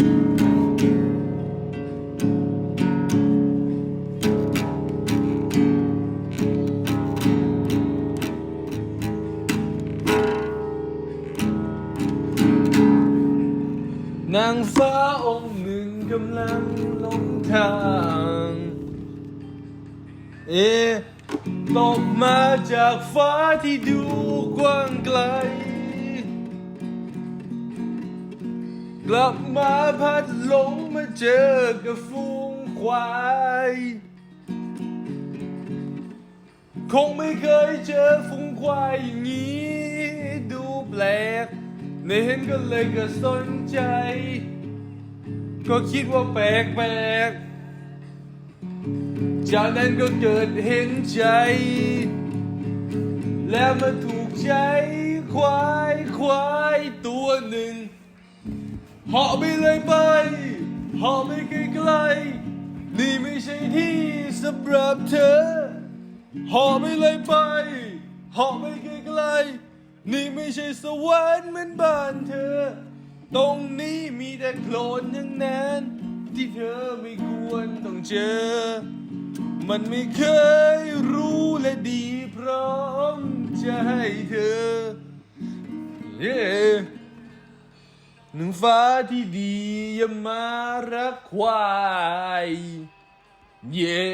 นางฟ้าองค์หนึ่งกำลังหลงทาง เอตกมาจากฟ้าที่ดูกว้างไกล กลับมาพัดหลงมาเจอกับฝูงควาย คงไม่เคยเจอฝูงควายอย่างนี้ ดูแปลกในเห็นก็เลยก็สนใจ ก็คิดว่าแปลกแปลกจากนั้นก็เกิดเห็นใจ แล้วมาถูกใจควายควายตัวหนึ่ง เหาะไปเลยไปเหาะไปไกลๆนี่ไม่ใช่ที่สำหรับเธอเหาะไปเลยไปเหาะไปไกลๆนี่ไม่ใช่สวรรค์เหมือนบ้านเธอ ตรงนี้มีแต่โคลนทั้งนั้น ที่เธอไม่ควรต้องเจอ มันไม่เคยรู้และดีพร้อมจะให้เธอเย้ หนึ่งฟ้าที่ดีอย่ามารักควายเย่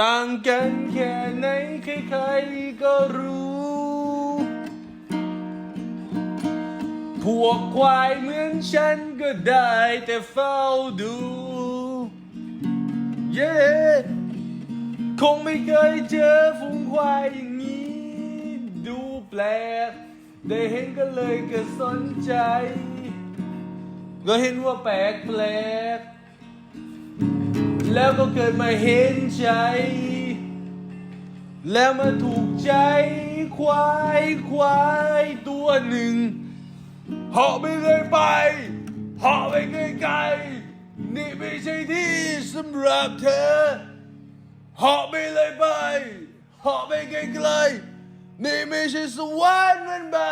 ต่างกันแค่ไหนใครๆก็รู้ พวกควายเหมือนฉันก็ได้แต่เฝ้าดู เย่คงไม่เคยเจอฝูงควายอย่างนี้ ดูแปลก ได้เห็นก็เลยก็สนใจ ก็เห็นว่าแปลกแปลก แล้วก็เกิดมาเห็นใจ แล้วมาถูกใจควายควายตัวหนึ่งเหาะไปเลยไปเหาะไปไกลๆนี่ไม่ใช่ที่สำหรับเธอเหาะไปเลยไปเหาะไปไกลๆนี่ไม่ใช่สวรรค์มันบ้า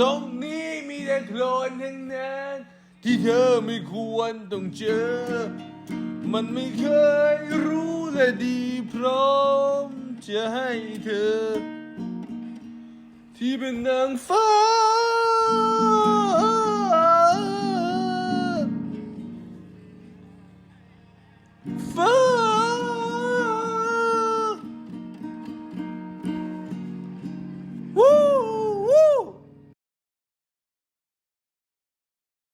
ตรงนี้มีแต่โคลนทั้งนั้น ที่เธอไม่ควรต้องเจอ มันไม่เคยรู้และดีพร้อมจะให้เธอ ที่เป็นนางฟ้า